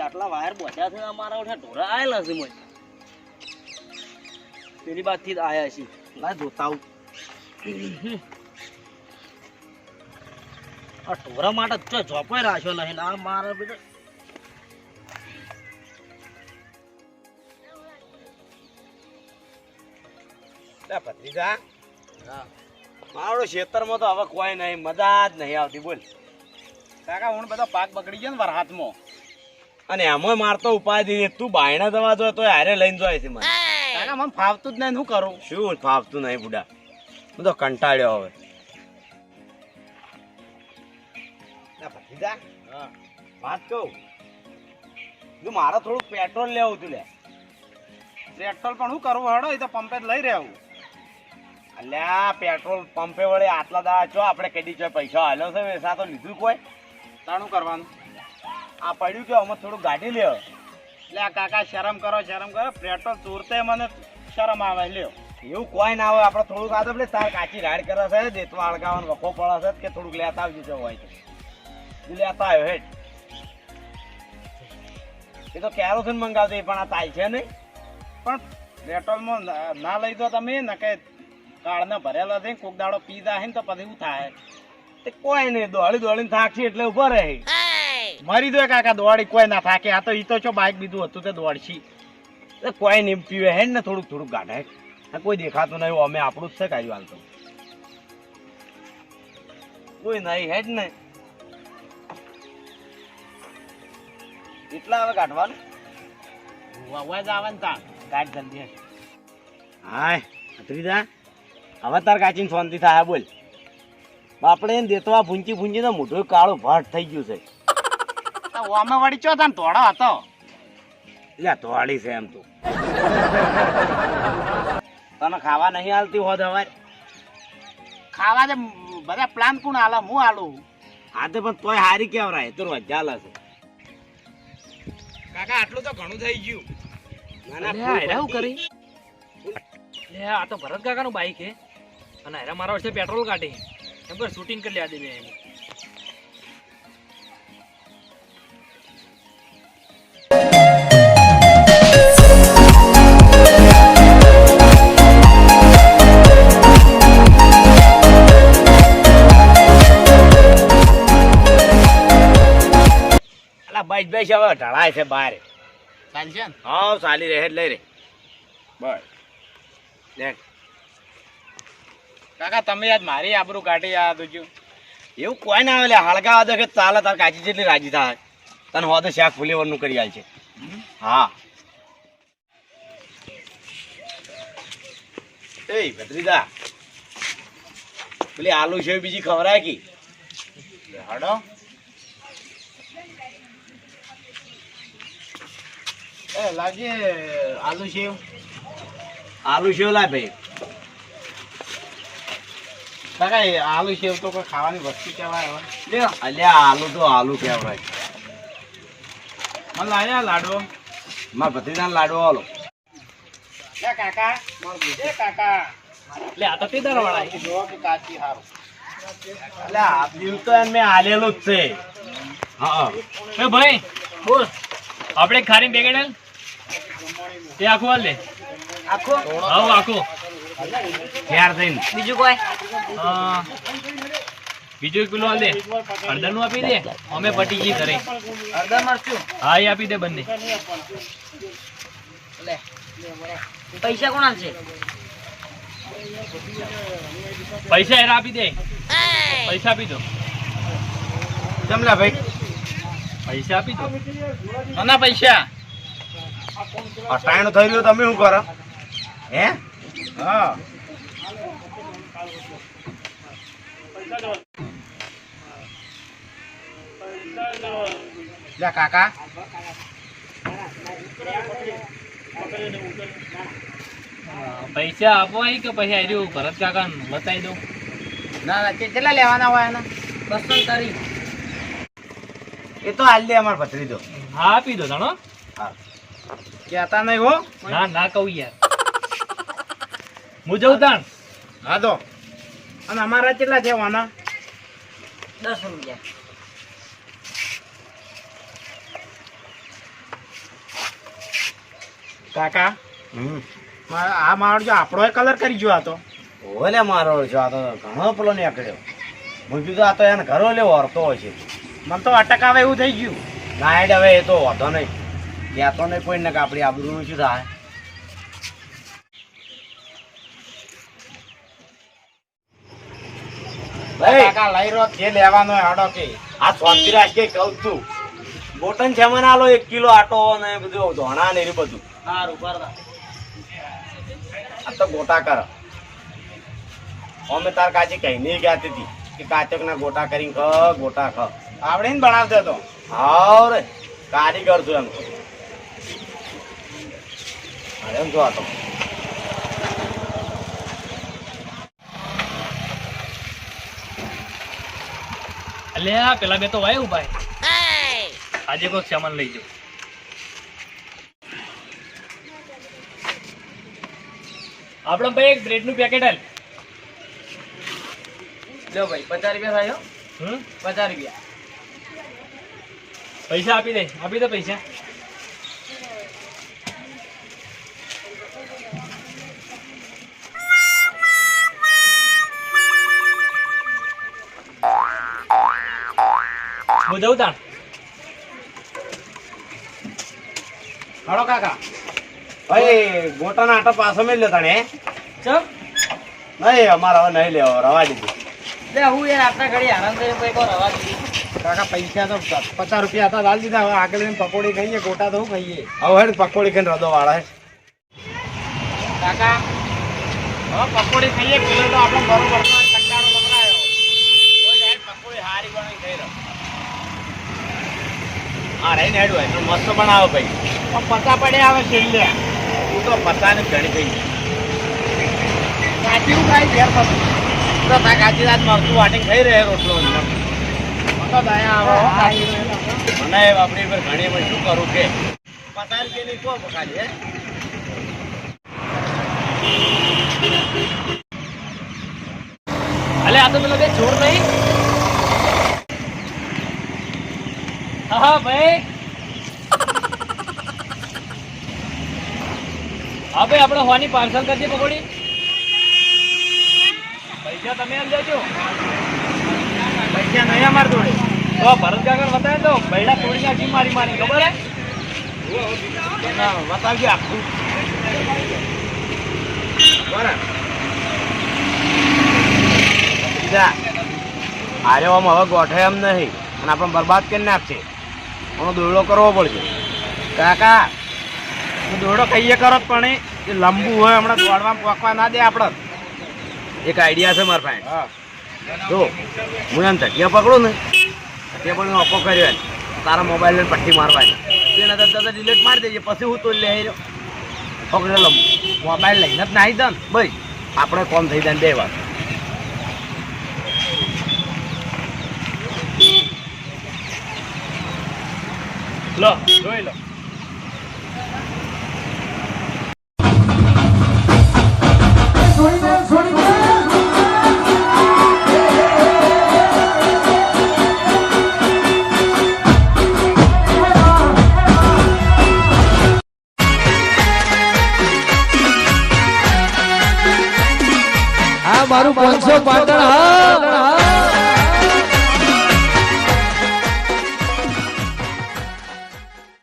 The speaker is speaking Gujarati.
આટલા વાયર બોધ્યા છે અમારા ઓઠે ઢોરા આયેલા છે મોય. પેલી બાજથી આયા છે. લાય જોતા આવું. આ ઢોરા માટે તો ઝોપાઈ રાખ્યો નહીં. આ મારા બધા ભત્રીજા. મારો ખેતરમાં તો હવે કોઈ નહીં. મજા જ નહીં આવતી બોલ. કાકા હું બધો પાક બગડી ગયો ને વરહાતમાં અને એમાં મારતો ઉપાધિ. તું બાયણા દવા જો તો હારે લઈને જાય છે મને. મને ફાવતું જ નહીં શું કરું? શું ફાવતું નહીં બુડા? હું તો કંટાળ્યો હવે. ભત્રીજા વાત કહું? તું મારે થોડું પેટ્રોલ લેવું તું લે. પેટ્રોલ પણ શું કરવું હડો એ તો પંપે જ લઈ રહ્યું અલ્યા પેટ્રોલ પંપે વળે આટલા દાવા છો આપણે કેડી છો પૈસા હાલ્યો છે વેસા તો લીધું કોઈ? તાણું કરવાનું? આ પડ્યું કે અમે થોડું ગાડી લ્યો. એટલે આ કાકા શરમ કરો શરમ કરો. પેટ્રોલ ચોરતે મને શરમ આવે લ્યો. એવું કોઈ ના હોય આપણે થોડુંક આ તો પેલી તાર કાચી રાડ કરે છે દેતવા અળગાવાનો વખો પડે છે કે થોડુંક લેતા આવજો છે હોય તો. લેતા આવ્યો હેઠ એ તો કેરોસીન મંગાવતી પણ આ થાય છે નહીં. પણ પેટ્રોલમાં ના- લઈ દો તમે ને કે કાળને ભરેલા છે કોક દાડો પી જાય ને તો પછી એવું થાય? તે કોઈ નહીં દોડી દોડીને થાકશે એટલે ઊભો રહે. મરી દો કાકા દોડી કોઈ ના થાકે. આ તો ઈ તો છો બાઇક બીજું હતું તે દોડશી કોઈ નહીં પીવે હેડ ને થોડુંક થોડુંક ગાઢે કોઈ દેખાતું નહીં અમે આપણું જ છે કાઢ્યું હાલ તો કોઈ નહીં હેડ ને. કેટલા હવે કાઢવાનું અવાજ આવે ને તા કાઢ જલ્દી હાય અતરીદા હવે તાર કાચીને શાંતિ થાય બોલ. બાપડે દેતવા ભૂંચી ભૂંચીને મોઢું કાળું ભાટ થઈ ગયું છે. ઓમે વળી ચો તને ધોળો હતો? લે તોડી છે એમ તું. તને ખાવા નહીં હાલતી હોત હવે? ખાવા દે બધા પ્લાન કોણ આલે? હું આલું? હા તે પણ તોય હારી કેવરાય? તો રોજ ચાલે છે. કાકા આટલું તો ઘણું થઈ ગયું. ના ના હેરા હું કરી? લે આ તો ભરત કાકાનું બાઈક હે અને હેરા મારા વર્ષે પેટ્રોલ કાઢી એમ પર શૂટિંગ કરી લે દે એમ. બાઈક બેસ હવે ઢળાય છે બહાર ચાલશે ને? હા ચાલી રહે લઈ રે બસ. દેખ કાકા તમે આજ મારી આબરૂ કાઢી આ દુજુ એવું કોઈ ના આવે લે હળગાવા દે કે ચાલે તાર કાચી જેટલી રાજી થાય. તને હોદે શાક ફુલેવરનું કરી આવશે છે. હા. એ ભત્રીજા. પેલી આલુ છે બીજી ખવરાય કી? હડો. એ લાગે આલુ સેવ આલુ છે લાય ભાઈ. કાકા આલુ સેવ તો કોઈ ખાવાની વસ્તુ કહેવાય હવે. લે અલ્યા આલુ તો આલુ કેવરાય મને લાયા લાડવો. માર ભત્રીજાને લાડવો આલો. એ કાકા. એ કાકા. લે આ તો તે દર વાળા જોવો કે કાચી હારું. અલ્યા આ બિલ તો એને મેં આલેલું જ છે. હા. એ ભાઈ બોલ. આપણે ખારી બેગડેલ? તે આખું હાલ લે આખો? આવું આખો. ત્યાર થઈને. બીજું કોઈ? બીજું કિલો હાલ દે. હળદરનું આપી દે. અમે પટી ગઈ ઘરે અડધા મરચું? હા એ આપી દે બંને. પૈસા કોણ છે પૈસા એરા આપી દે. પૈસા આપી દો. જમલા ભાઈ. પૈસા આપી દો. ના પૈસા. અટાણું થઈ રહ્યું તમે શું કરો? હે? હા. લે કાકા. પૈસા આપો કે પછી આવ્યું ભરત કાકા બતાવી દઉં. ના ના કેટલા લેવાના હોય એના બસો તારી એ તો હાલ દે અમારે અમાર ભત્રીજો. હા આપી દો જાણો. કહેતા નહીં હો. ના ના કહું યાર. હું જઉં તાણ. હા તો અને અમારા કેટલા છે વાના દસ રૂપિયા. કાકા હમ. આ મારો જો આપણો કલર કરી જો આ તો. ઓલે મારો છો આ તો ઘણો પેલો નીકળ્યો. હું કીધું આ તો એને ઘરો લેવો હરતો હોય છે. મને તો અટકાવે એવું થઈ ગયું. ના હવે એ તો વાંધો નહીં. કહેતો નહીં કોઈ ને કે આપણી આબરૂનું શું થાય? કાકા લઈ રહ્યો જે લેવાનો હાડો કે. આ રાખ કે કહું છું. બોટન છે મને આલો એક કિલો આટો ને બધું ધોણા ને એ બધું. સારું બરાબર આ તો ગોટા કર. અમે તાર કાચી કઈ નહીં ગયા હતી કે કાચક ના ગોટા કરીને ખ ગોટા ખ. આવડે ને બનાવતો તો. હાવ રે. કારીગર છું એમ. એમ જો આ તો અલ્યા પેલા બે તો વાય ભાઈ આજે કોઈ સામાન લઈ જાઉં. આપણે ભાઈ એક બ્રેડનું પેકેટ હાલ લો ભાઈ પચાસ રૂપિયા થાય હમ? પચાસ રૂપિયા. પૈસા આપી દે આપી દે પૈસા. હું જઉં તાણ હાડો કાકા. ભાઈ ગોટા ના આટા પાછો મેં લેતા તાણે ચમ? નહીં અમારે હવે નહીં લેવો રવા દીધી. લે હું યાર આટલા ઘડી આરામ કરીને કોઈ કોઈ રવા દીધી. કાકા પૈસા તો પચાસ રૂપિયા હતા લાલ દીધા હવે આગળ પકોડી ખાઈએ ગોટા તો હું ખાઈએ. હવે હેડ પકોડી ખાઈને રદો વાળા. કાકા હવે પકોડી ખાઈએ પેલો તો આપણે બરોબર નો કંટાળો લમરાયો ઓય સાહેબ પકોડી હારી ગણી ખાઈ રહ્યો હા રહીને હેડ હોય તો મસ્ત બનાવો ભાઈ. પણ પચા પડે આવે છેલ્લે. તું તો પતાને ઘણી થઈ કાચી હું ઘેર પછી તો તા કાચી રાત રહે રોટલો. મને આપણી પર ઘણી પણ શું કરું કે? રૂપિયાની કો પકાડી હે? અલે આ તો પેલો બે છોડ નહીં? હા ભાઈ. હા ભાઈ આપણે હોની પાર્સલ કરજે પકોડી. પૈસા તમે આમ જજો પૈસા નહીં અમાર જોડે. તો ભરત કાગળ બતાવે તો બૈડા તોડી નાખી મારી મારી ખબર હે? બતાવજે આખું. બરાબર. બીજા આરે આમ હવે ગોઠે એમ નહીં અને આપણે બરબાદ કરી નાખશે. એનો દોડો કરવો પડશે. કાકા હું દોડો કહીએ કરો જ પણ એ લંબુ હોય હમણાં દોડવામાં પોકવા ના દે આપણે. એક આઈડિયા છે મારા પાસે હા. જો હું એમ જગ્યા પકડું ને તે પણ ઓપો કર્યો. તારા મોબાઈલ ને પટ્ટી મારવાની તેના તરત ડિલીટ મારી દેજે પછી હું તો લઈ પકડે લંબુ. મોબાઈલ લઈને જ નાહી દઉં ભાઈ આપણે કોમ થઈ જાય બે વાર. લો જોઈ લો. મારું પાંચસો પાટણ હા.